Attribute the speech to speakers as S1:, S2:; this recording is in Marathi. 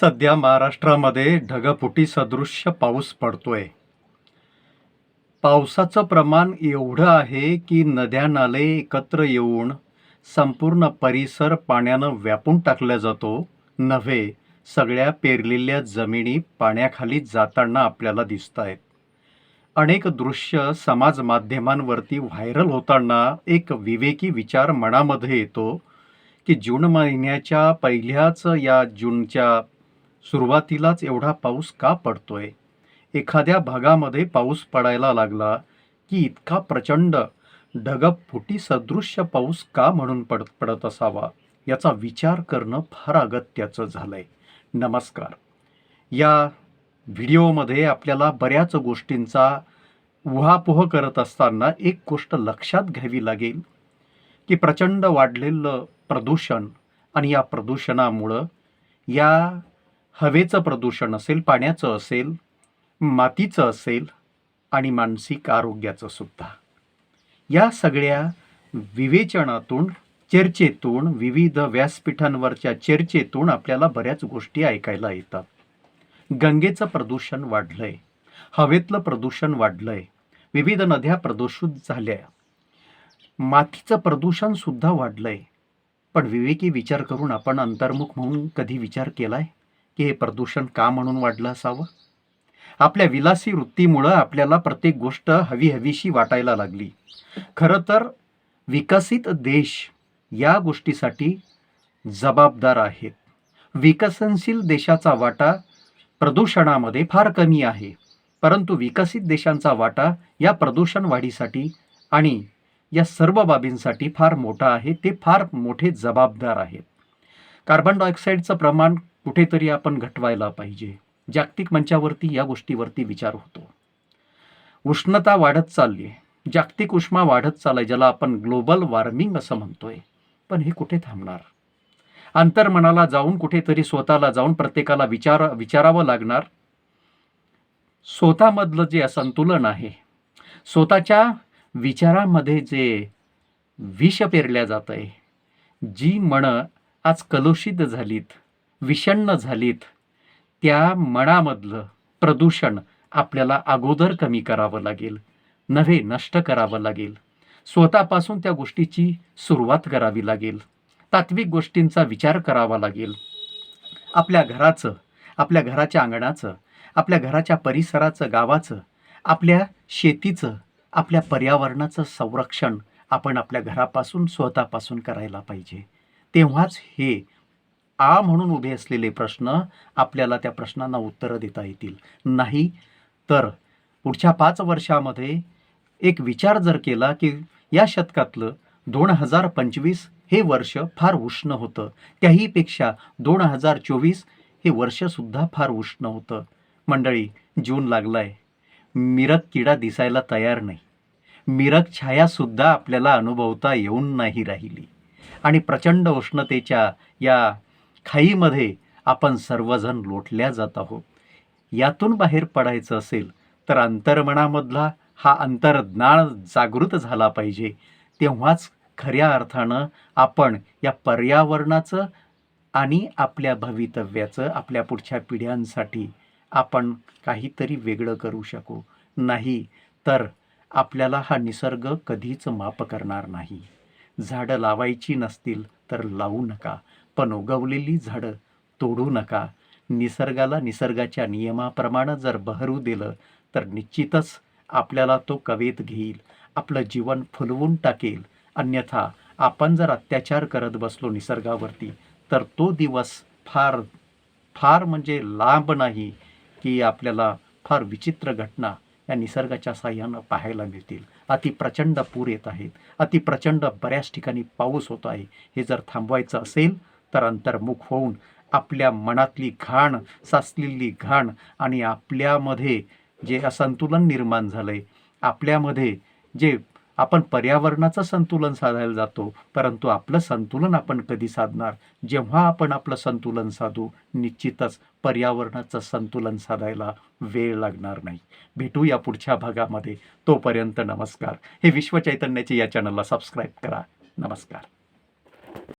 S1: सध्या महाराष्ट्रामध्ये ढगफुटी सदृश्य पाऊस पडतोय. पावसाचं प्रमाण एवढं आहे की नद्या नाले एकत्र येऊन संपूर्ण परिसर पाण्यानं व्यापून टाकला जातो. नव्हे सगळ्या पेरलेल्या जमिनी पाण्याखाली जाताना आपल्याला दिसत आहेत अनेक दृश्य समाज माध्यमांवरती व्हायरल होताना एक विवेकी विचार मनामध्ये येतो की जून महिन्याच्या पहिल्याच या जूनच्या सुरुवातीलाच एवढा पाऊस का पडतोय? एखाद्या भागामध्ये पाऊस पडायला लागला की इतका प्रचंड ढगफुटी सदृश्य पाऊस का म्हणून पड पडत असावा याचा विचार करणं फार अगत्याचं झालंय. नमस्कार. या व्हिडिओमध्ये आपल्याला बऱ्याच गोष्टींचा उहापोह करत असताना एक गोष्ट लक्षात घ्यावी लागेल की प्रचंड वाढलेलं प्रदूषण आणि या प्रदूषणामुळं या हवेचं प्रदूषण असेल पाण्याचं असेल मातीचं असेल आणि मानसिक आरोग्याचं सुद्धा. या सगळ्या विवेचनातून चर्चेतून विविध व्यासपीठांवरच्या चर्चेतून आपल्याला बऱ्याच गोष्टी ऐकायला येतात. गंगेचं प्रदूषण वाढलंय हवेतलं प्रदूषण वाढलंय विविध नद्या प्रदूषित झाल्या. मातीचं प्रदूषणसुद्धा वाढलं वाढलंय. पण विवेकी विचार करून आपण अंतर्मुख म्हणून कधी विचार केला आहे की हे प्रदूषण का म्हणून वाढलं असावं? आपल्या विलासी वृत्तीमुळं आपल्याला प्रत्येक गोष्ट हवी हवीशी वाटायला लागली. खरं तर विकसित देश या गोष्टीसाठी जबाबदार आहेत. विकसनशील देशाचा वाटा प्रदूषणामध्ये फार कमी आहे. परंतु विकसित देशांचा वाटा या प्रदूषण वाढीसाठी आणि या सर्व बाबींसाठी फार मोठा आहे. ते फार मोठे जबाबदार आहेत. कार्बन डायऑक्साईडचं प्रमाण कुठेतरी आपण घटवायला पाहिजे. जागतिक मंचावरती या गोष्टीवरती विचार होतो. उष्णता वाढत चालली. आहे जागतिक उष्मा वाढत चालली ज्याला आपण ग्लोबल वॉर्मिंग असं म्हणतोय. पण हे कुठे थांबणार? अंतर्मनाला जाऊन कुठेतरी स्वतःला जाऊन प्रत्येकाला विचार विचारावं लागणार? स्वतःमधलं जे असंतुलन आहे स्वतःच्या विचारामध्ये जे विष पेरल्या जात आहे जी मनं आज कलुषित झालीत विषण्ण झालीत. त्या मनामधलं प्रदूषण आपल्याला अगोदर कमी करावं लागेल. नव्हे नष्ट करावं लागेल. स्वतःपासून त्या गोष्टीची सुरुवात करावी लागेल. तात्विक गोष्टींचा विचार करावा लागेल. आपल्या घराचं आपल्या घराच्या अंगणाचं आपल्या घराच्या परिसराचं गावाचं आपल्या शेतीचं आपल्या पर्यावरणाचं संरक्षण आपण आपल्या घरापासून स्वतःपासून करायला पाहिजे. तेव्हाच हे आ म्हणून उभे असलेले प्रश्न आपल्याला त्या प्रश्नांना उत्तरं देता येतील. नाही तर पुढच्या पाच वर्षामध्ये एक विचार जर केला की या शतकातलं दोन हजार पंचवीस हे वर्ष फार उष्ण होतं. त्याहीपेक्षा दोन हजार चोवीस हे वर्षसुद्धा फार उष्ण होतं. मंडळी जून लागलाय. मिरक किडा दिसायला तयार नाही. मिरक छायासुद्धा आपल्याला अनुभवता येऊन नाही राहिली. आणि प्रचंड उष्णतेच्या या खाईमध्ये आपण सर्वजण लोटल्या जात आहोत. यातून बाहेर पडायचं असेल तर अंतर्मनामधला हा अंतर्ज्ञान जागृत झाला पाहिजे. तेव्हाच खऱ्या अर्थानं आपण या पर्यावरणाचं आणि आपल्या भवितव्याचं आपल्या पुढच्या पिढ्यांसाठी आपण काहीतरी वेगळं करू शकू. नाही तर आपल्याला हा निसर्ग कधीच माप करणार नाही. झाडं लावायची नसतील तर लावू नका. पण उगवलेली झाडं. तोडू नका. निसर्गाला निसर्गाच्या नियमाप्रमाणे जर बहरू दिलं तर निश्चितच आपल्याला तो कवेत घेईल. आपलं जीवन फुलवून टाकेल. अन्यथा आपण जर अत्याचार करत बसलो निसर्गावरती तर तो दिवस फार फार म्हणजे लांब नाही की आपल्याला फार विचित्र घटना या निसर्गाच्या साह्यानं पाहायला मिळतील. अतिप्रचंड पूर येत आहेत. अतिप्रचंड बऱ्याच ठिकाणी पाऊस होत आहे. हे जर थांबवायचं असेल तर अंतर्मुख होऊन आपल्या मनातली घाण साचलेली घाण आणि आपल्यामध्ये जे असंतुलन निर्माण झालं आहे आपल्यामध्ये जे आपण पर्यावरणाचं संतुलन साधायला जातो परंतु आपलं संतुलन आपण कधी साधणार? जेव्हा आपण आपलं संतुलन साधू निश्चितच पर्यावरणाचं संतुलन साधायला वेळ लागणार नाही. भेटू या पुढच्या भागामध्ये. तोपर्यंत नमस्कार. हे विश्वचैतन्याचे या चॅनलला सबस्क्राईब करा. नमस्कार.